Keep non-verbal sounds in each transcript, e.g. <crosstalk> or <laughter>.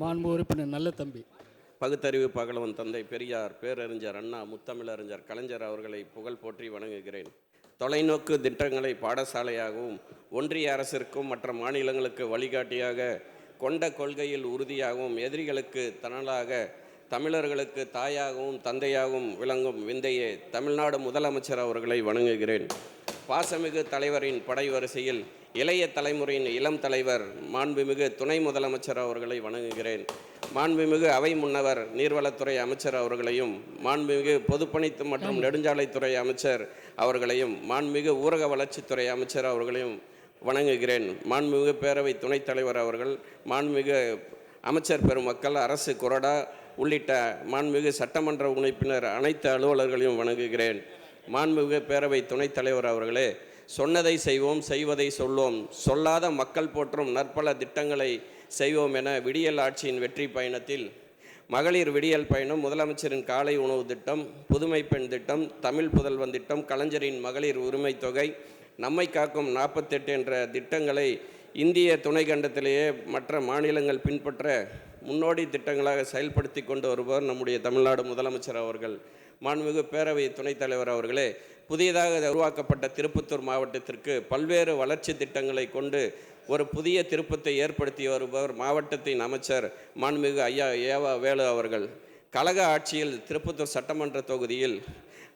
மாண்பு உறுப்பினர் நல்ல தம்பி. பகுத்தறிவு பகலவன் தந்தை பெரியார் பேரறிஞர் அண்ணா முத்தமிழறிஞர் கலைஞர் அவர்களை புகழ் போற்றி வணங்குகிறேன். தொலைநோக்கு திட்டங்களை பாடசாலையாகவும் ஒன்றிய அரசிற்கும் மற்ற மாநிலங்களுக்கு வழிகாட்டியாக கொண்ட கொள்கையில் உறுதியாகவும் எதிரிகளுக்கு தனலாக தமிழர்களுக்கு தாயாகவும் தந்தையாகவும் விளங்கும் விந்தையே தமிழ்நாடு முதலமைச்சர் அவர்களை வணங்குகிறேன். பாசமிகு தலைவரின் படை வரிசையில் இளைய தலைமுறையின் இளம் தலைவர் மாண்புமிகு துணை முதலமைச்சர் அவர்களை வணங்குகிறேன். மாண்புமிகு அவை முன்னவர் நீர்வளத்துறை அமைச்சர் அவர்களையும் மாண்புமிகு பொதுப்பணித்து மற்றும் நெடுஞ்சாலைத்துறை அமைச்சர் அவர்களையும் மாண்புமிகு ஊரக வளர்ச்சித்துறை அமைச்சர் அவர்களையும் வணங்குகிறேன். மாண்புமிகு பேரவை துணைத் தலைவர் அவர்கள் மாண்புமிகு அமைச்சர் பெருமக்கள் அரசு கொறடா உள்ளிட்ட மாண்புமிகு சட்டமன்ற உறுப்பினர் அனைத்து அலுவலர்களையும் வணங்குகிறேன். மாண்புமிகு பேரவை துணைத் தலைவர் அவர்களே சொன்னதை செய்வோம் செய்வதை சொல்வோம். சொல்லாத மக்கள் போற்றும் நற்பல திட்டங்களை செய்வோம் என விடியல் ஆட்சியின் வெற்றி பயணத்தில் மகளிர் விடியல் பயணம் முதலமைச்சரின் காலை உணவு திட்டம் புதுமை பெண் திட்டம் தமிழ் புதல்வன் திட்டம் கலைஞரின் மகளிர் உரிமை தொகை நம்மை காக்கும் நாற்பத்தெட்டு என்ற திட்டங்களை இந்திய துணைக்கண்டத்திலேயே மற்ற மாநிலங்கள் பின்பற்ற முன்னோடி திட்டங்களாக செயல்படுத்தி கொண்டு வருபவர் நம்முடைய தமிழ்நாடு முதலமைச்சர் அவர்கள் மாண்புமிகு பேரவை துணைத் தலைவர் அவர்களே புதியதாக உருவாக்கப்பட்ட திருப்பத்தூர் மாவட்டத்திற்கு பல்வேறு வளர்ச்சி திட்டங்களை கொண்டு ஒரு புதிய திருப்பத்தை ஏற்படுத்தி வருபவர் மாவட்டத்தின் அமைச்சர் மாண்புமிகு ஐயா ஏவா வேலு அவர்கள். கழக ஆட்சியில் திருப்பத்தூர் சட்டமன்ற தொகுதியில்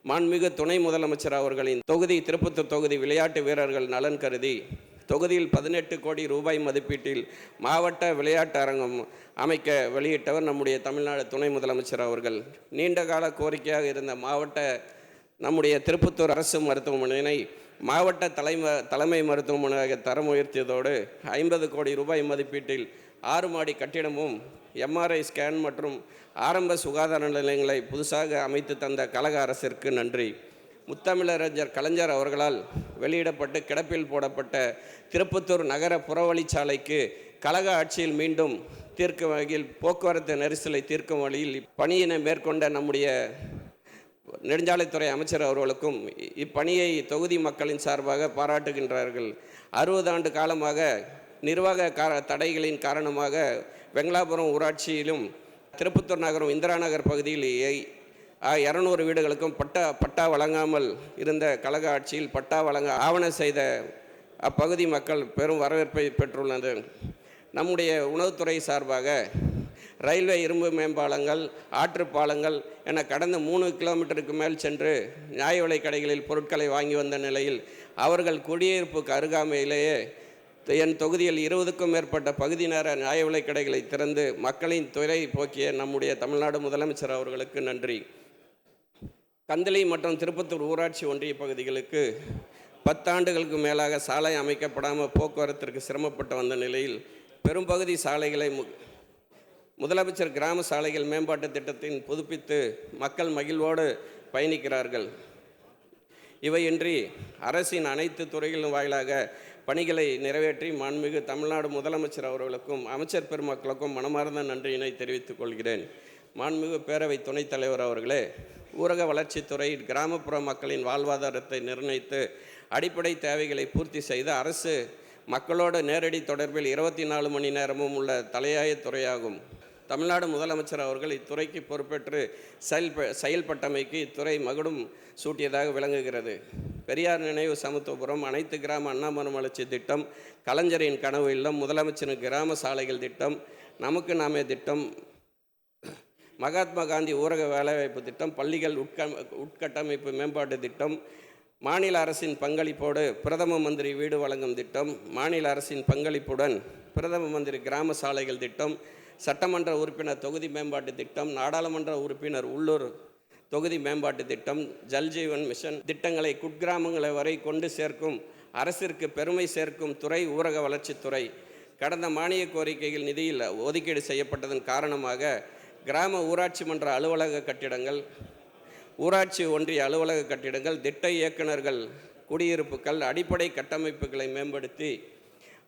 மாண்புமிகு துணை முதலமைச்சர் அவர்களின் தொகுதி திருப்பத்தூர் தொகுதி விளையாட்டு வீரர்கள் நலன் கருதி தொகுதியில் பதினெட்டு கோடி ரூபாய் மதிப்பீட்டில் மாவட்ட விளையாட்டு அரங்கம் அமைக்க வெளியிட்டவர் நம்முடைய தமிழ்நாடு துணை முதலமைச்சர் அவர்கள். நீண்டகால கோரிக்கையாக இருந்த மாவட்ட நம்முடைய திருப்பத்தூர் அரசு மருத்துவமனையினை மாவட்ட தலைம தலைமை மருத்துவமனையாக தரம் உயர்த்தியதோடு ஐம்பது கோடி ரூபாய் மதிப்பீட்டில் ஆறு மாடி கட்டிடமும் எம்ஆர்ஐ ஸ்கேன் மற்றும் ஆரம்ப சுகாதார நிலையங்களை புதுசாக அமைத்து தந்த கழக அரசிற்கு நன்றி. முத்தமிழறிஞர் கலைஞர் அவர்களால் வெளியிடப்பட்டு கிடப்பில் போடப்பட்ட திருப்பத்தூர் நகர புறவழிச்சாலைக்கு கழக ஆட்சியில் மீண்டும் தீர்க்கும் வகையில் போக்குவரத்து நெரிசலை தீர்க்கும் வழியில் பணியினை மேற்கொண்ட நம்முடைய நெடுஞ்சாலைத்துறை அமைச்சர் அவர்களுக்கும் இப்பணியை தொகுதி மக்களின் சார்பாக பாராட்டுகின்றார்கள். அறுபது ஆண்டு காலமாக நிர்வாக கார தடைகளின் காரணமாக வெங்களாபுரம் ஊராட்சியிலும் திருப்பத்தூர் நகரம் இந்திரா நகர் பகுதியில் இரநூறு வீடுகளுக்கும் பட்டா பட்டா வழங்காமல் இருந்த கழக ஆட்சியில் பட்டா வழங்க ஆவணம் செய்த அப்பகுதி மக்கள் பெரும் வரவேற்பை பெற்றுள்ளது. நம்முடைய உணவுத்துறை சார்பாக ரயில்வே இரும்பு மேம்பாலங்கள் ஆற்றுப்பாலங்கள் என கடந்த மூணு கிலோமீட்டருக்கு மேல் சென்று நியாய விலை கடைகளில் பொருட்களை வாங்கி வந்த நிலையில் அவர்கள் குடியிருப்புக்கு அருகாமையிலேயே என் தொகுதியில் இருபதுக்கும் மேற்பட்ட பகுதி நேர நியாய விலை கடைகளை திறந்து மக்களின் துறை போக்கிய நம்முடைய தமிழ்நாடு முதலமைச்சர் அவர்களுக்கு நன்றி. கந்தளி மற்றும் திருப்பத்தூர் ஊராட்சி ஒன்றிய பகுதிகளுக்கு பத்தாண்டுகளுக்கு மேலாக சாலை அமைக்கப்படாமல் போக்குவரத்திற்கு சிரமப்பட்டு வந்த நிலையில் பெரும்பகுதி சாலைகளை மு முதலமைச்சர் கிராம சாலைகள் மேம்பாட்டு திட்டத்தின் புதுப்பித்து மக்கள் மகிழ்வோடு பயணிக்கிறார்கள். இவையின்றி அரசின் அனைத்து துறைகளின் வாயிலாக பணிகளை நிறைவேற்றி மாண்புமிகு தமிழ்நாடு முதலமைச்சர் அவர்களுக்கும் அமைச்சர் பெருமக்களுக்கும் மனமார்ந்த நன்றியினை தெரிவித்துக் கொள்கிறேன். மாண்புமிகு பேரவை துணைத் தலைவர் அவர்களே ஊரக வளர்ச்சித்துறை கிராமப்புற மக்களின் வாழ்வாதாரத்தை நிர்ணயித்து அடிப்படை தேவைகளை பூர்த்தி செய்து அரசு மக்களோட நேரடி தொடர்பில் இருபத்தி நாலு மணி நேரமும் உள்ள தலையாய துறையாகும். தமிழ்நாடு முதலமைச்சர் அவர்கள் இத்துறைக்கு பொறுப்பேற்று செயல்ப செயல்பட்டமைக்கு இத்துறை மகுடும் சூட்டியதாக விளங்குகிறது. பெரியார் நினைவு சமத்துவபுரம் அனைத்து கிராம அண்ணாமரம் வளர்ச்சி திட்டம் கலைஞரின் கனவு இல்லம் முதலமைச்சரின் கிராம சாலைகள் திட்டம் நமக்கு நாமே திட்டம் மகாத்மா காந்தி ஊரக வேலைவாய்ப்பு திட்டம் பள்ளிகள் உட்க உட்கட்டமைப்பு மேம்பாட்டு திட்டம் மாநில அரசின் பங்களிப்போடு பிரதம மந்திரி வீடு வழங்கும் திட்டம் மாநில அரசின் பங்களிப்புடன் பிரதம மந்திரி கிராம சாலைகள் திட்டம் சட்டமன்ற உறுப்பினர் தொகுதி மேம்பாட்டு திட்டம் நாடாளுமன்ற உறுப்பினர் உள்ளூர் தொகுதி மேம்பாட்டு திட்டம் ஜல்ஜீவன் மிஷன் திட்டங்களை குட்கிராமங்களை வரை கொண்டு சேர்க்கும் அரசிற்கு பெருமை சேர்க்கும் துறை ஊரக வளர்ச்சித்துறை கடந்த மானிய கோரிக்கைகள் நிதியில் ஒதுக்கீடு செய்யப்பட்டதன் காரணமாக கிராம ஊராட்சி மன்ற அலுவலக கட்டிடங்கள் ஊராட்சி ஒன்றிய அலுவலக கட்டிடங்கள் திட்ட இயக்குநர்கள் குடியிருப்புகள் அடிப்படை கட்டமைப்புகளை மேம்படுத்தி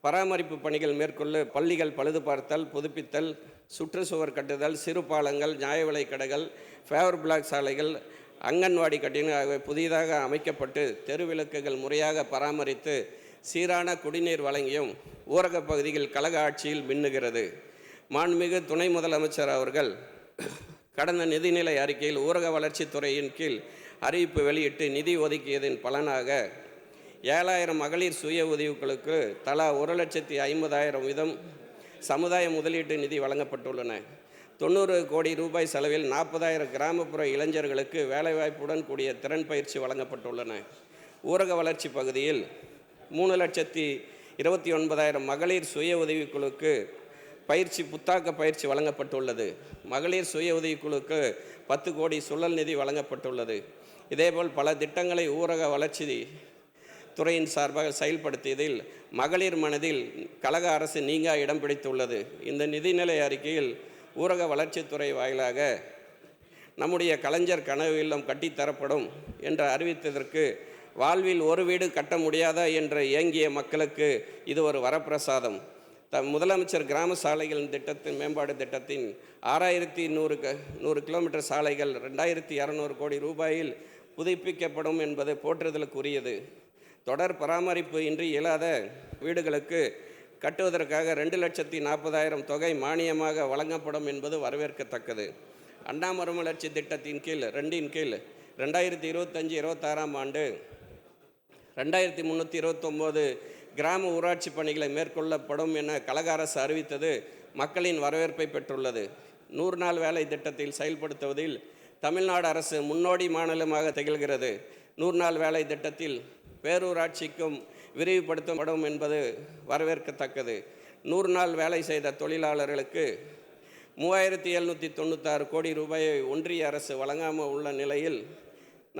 பராமரிப்பு பணிகள் மேற்கொள்ள பள்ளிகள் பழுது பார்த்தல் புதுப்பித்தல் சுற்றுச்சுவர் கட்டுதல் சிறு பாலங்கள் நியாய விலை கடைகள் ஃபேவர் பிளாக் சாலைகள் அங்கன்வாடி கட்டிடங்கள் ஆகியவை புதிதாக அமைக்கப்பட்டு தெருவிளக்குகள் முறையாக பராமரித்து சீரான குடிநீர் வழங்கியும் ஊரகப் பகுதியில் கழக ஆட்சியில் மின்னுகிறது. மாண்புமிகு துணை முதலமைச்சர் அவர்கள் <coughs> கடந்த நிதிநிலை அறிக்கையில் ஊரக வளர்ச்சித்துறையின் கீழ் அறிவிப்பு வெளியிட்டு நிதி ஒதுக்கியதன் பலனாக ஏழாயிரம் மகளிர் சுய உதவிகளுக்கு தலா ஒரு லட்சத்தி ஐம்பதாயிரம் வீதம் சமுதாய முதலீட்டு நிதி வழங்கப்பட்டுள்ளன. தொண்ணூறு கோடி ரூபாய் செலவில் நாற்பதாயிரம் கிராமப்புற இளைஞர்களுக்கு வேலைவாய்ப்புடன் கூடிய திறன் பயிற்சி வழங்கப்பட்டுள்ளன. ஊரக வளர்ச்சி பகுதியில் மூணு லட்சத்தி இருபத்தி ஒன்பதாயிரம் மகளிர் சுய உதவிக்குழுக்கு பயிற்சி புத்தாக்க பயிற்சி வழங்கப்பட்டுள்ளது. மகளிர் சுய உதவிக்குழுக்கு பத்து கோடி சுழல் நிதி வழங்கப்பட்டுள்ளது. இதேபோல் பல திட்டங்களை ஊரக வளர்ச்சி துறையின் சார்பாக செயல்படுத்தியதில் மகளிர் மனதில் கழக அரசு நீங்கா இடம் பிடித்துள்ளது. இந்த நிதிநிலை அறிக்கையில் ஊரக வளர்ச்சித்துறை வாயிலாக நம்முடைய கலைஞர் கனவு இல்லம் கட்டித்தரப்படும் என்று அறிவித்ததற்கு வாழ்வில் ஒரு வீடு கட்ட முடியாதா என்று இயங்கிய மக்களுக்கு இது ஒரு வரப்பிரசாதம். த முதலமைச்சர் கிராம சாலைகள் திட்டத்தின் மேம்பாடு திட்டத்தின் ஆறாயிரத்தி நூறு க நூறு கிலோமீட்டர் சாலைகள் ரெண்டாயிரத்தி இரநூறு கோடி ரூபாயில் புதுப்பிக்கப்படும் என்பது போற்றுதலுக்குரியது. தொடர் பராமரிப்பு இன்றி இயலாத வீடுகளுக்கு கட்டுவதற்காக ரெண்டு லட்சத்தி நாற்பதாயிரம் தொகை மானியமாக வழங்கப்படும் என்பது வரவேற்கத்தக்கது. அண்ணா மறுமலர்ச்சி திட்டத்தின் கீழ் ரெண்டின் கீழ் ரெண்டாயிரத்தி இருபத்தஞ்சி இருபத்தாறாம் ஆண்டு ரெண்டாயிரத்தி முந்நூற்றி இருபத்தொம்போது கிராம ஊராட்சி பணிகளை மேற்கொள்ளப்படும் என கழக அரசு அறிவித்தது. மக்களின் வரவேற்பை பெற்றுள்ளது. நூறு நாள் வேலை திட்டத்தில் செயல்படுத்துவதில் தமிழ்நாடு அரசு முன்னோடி மாநிலமாக திகழ்கிறது. நூறு நாள் வேலை திட்டத்தில் பேரூராட்சிக்கும் விரிவுபடுத்தப்படும் என்பது வரவேற்கத்தக்கது. நூறு நாள் வேலை செய்த தொழிலாளர்களுக்கு மூவாயிரத்தி எழுநூற்றி தொண்ணூத்தாறு கோடி ரூபாயை ஒன்றிய அரசு வழங்காமல் உள்ள நிலையில்